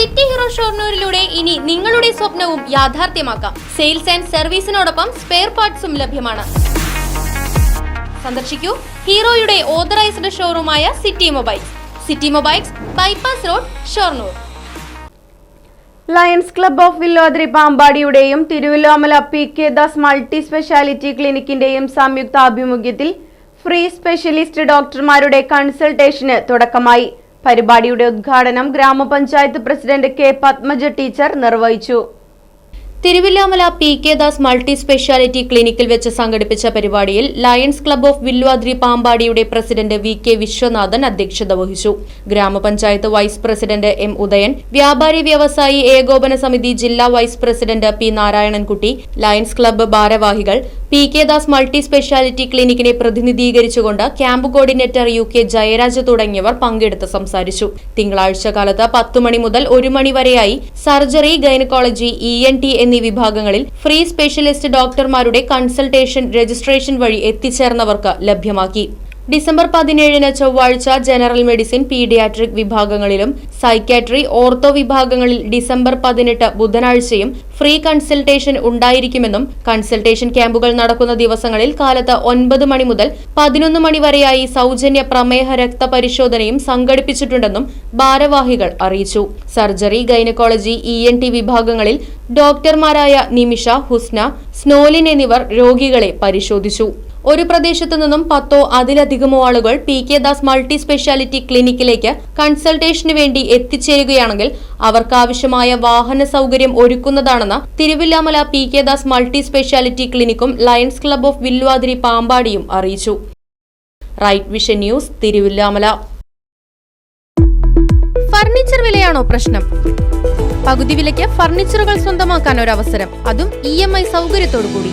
City hero ഷോർണൂരിലൂടെ ഇനി നിങ്ങളുടെ സ്വപ്നവും യാഥാർത്ഥ്യമാക്കാം. സെയിൽസ് ആൻഡ് സർവീസിനോടൊപ്പം സ്പെയർ പാർട്സും ലഭ്യമാണ്. സന്ദർശിക്കൂ ഹീറോയുടെ authorised ഷോറൂമായ city mobiles. City mobiles bypass road Shoranur. Lions club of Villodri പാമ്പാടിയുടെയും Thiruvilwamala P K Das multi speciality ക്ലിനിക്കിന്റെയും സംയുക്താഭിമുഖ്യത്തിൽ ഫ്രീ സ്പെഷ്യലിസ്റ്റ് ഡോക്ടർമാരുടെ കൺസൾട്ടേഷന് തുടക്കമായി. പരിപാടിയുടെ ഉദ്ഘാടനം ഗ്രാമപഞ്ചായത്ത് പ്രസിഡന്റ് കെ പത്മജ ടീച്ചർ നിർവഹിച്ചു. Thiruvilwamala P K Das multi speciality ക്ലിനിക്കിൽ വെച്ച് സംഘടിപ്പിച്ച പരിപാടിയിൽ ലയൺസ് ക്ലബ്ബ് ഓഫ് വില്വാദ്രി പാമ്പാടിയുടെ പ്രസിഡന്റ് വി കെ വിശ്വനാഥൻ അധ്യക്ഷത വഹിച്ചു. ഗ്രാമപഞ്ചായത്ത് വൈസ് പ്രസിഡന്റ് എം ഉദയൻ വ്യാപാരി വ്യവസായി ഏകോപന സമിതി ജില്ലാ vice president P Narayanankutty Lions club ഭാരവാഹികൾ P K Das multi speciality ക്ലിനിക്കിനെ പ്രതിനിധീകരിച്ചുകൊണ്ട് camp coordinator U K Jayaraj തുടങ്ങിയവർ പങ്കെടുത്ത് സംസാരിച്ചു. തിങ്കളാഴ്ച കാലത്ത് പത്തുമണി മുതൽ ഒരു മണി വരെയായി surgery gynaecology E N T എന്നീ വിഭാഗങ്ങളിൽ ഫ്രീ സ്പെഷ്യലിസ്റ്റ് ഡോക്ടർമാരുടെ കൺസൾട്ടേഷൻ രജിസ്ട്രേഷൻ വഴി എത്തിച്ചേർന്നവർക്ക് ലഭ്യമാക്കി. ഡിസംബർ പതിനേഴിന് ചൊവ്വാഴ്ച ജനറൽ മെഡിസിൻ പീഡിയാട്രിക് വിഭാഗങ്ങളിലും സൈക്യാട്രി ഓർത്തോ വിഭാഗങ്ങളിൽ ഡിസംബർ പതിനെട്ട് ബുധനാഴ്ചയും ഫ്രീ കൺസൾട്ടേഷൻ ഉണ്ടായിരിക്കുമെന്നും കൺസൾട്ടേഷൻ ക്യാമ്പുകൾ നടക്കുന്ന ദിവസങ്ങളിൽ കാലത്ത് ഒൻപത് മണി മുതൽ പതിനൊന്ന് മണി വരെയായി സൗജന്യ പ്രമേഹ രക്തപരിശോധനയും സംഘടിപ്പിച്ചിട്ടുണ്ടെന്നും ഭാരവാഹികൾ അറിയിച്ചു. Surgery gynaecology E N T വിഭാഗങ്ങളിൽ ഡോക്ടർമാരായ നിമിഷ ഹുസ്ന സ്നോലിൻ എന്നിവർ രോഗികളെ പരിശോധിച്ചു. ഒരു പ്രദേശത്തു നിന്നും പത്തോ അതിലധികമോ ആളുകൾ P K Das multi speciality ക്ലിനിക്കിലേക്ക് കൺസൾട്ടേഷന് വേണ്ടി എത്തിച്ചേരുകയാണെങ്കിൽ അവർക്കാവശ്യമായ വാഹന സൗകര്യം ഒരുക്കുന്നതാണെന്ന് Thiruvilwamala P K Das multi speciality ക്ലിനിക്കും lions club of Vilwathiri പാമ്പാടിയും അറിയിച്ചു. Right Vision News Thiruvilwamala. Furniture വിലയാണോ പ്രശ്നം? പകുതി വിലയ്ക്ക് ഫർണിച്ചറുകൾ സ്വന്തമാക്കാൻ ഒരു അവസരം അതും ഇ എം ഐ സൗകര്യത്തോടു കൂടി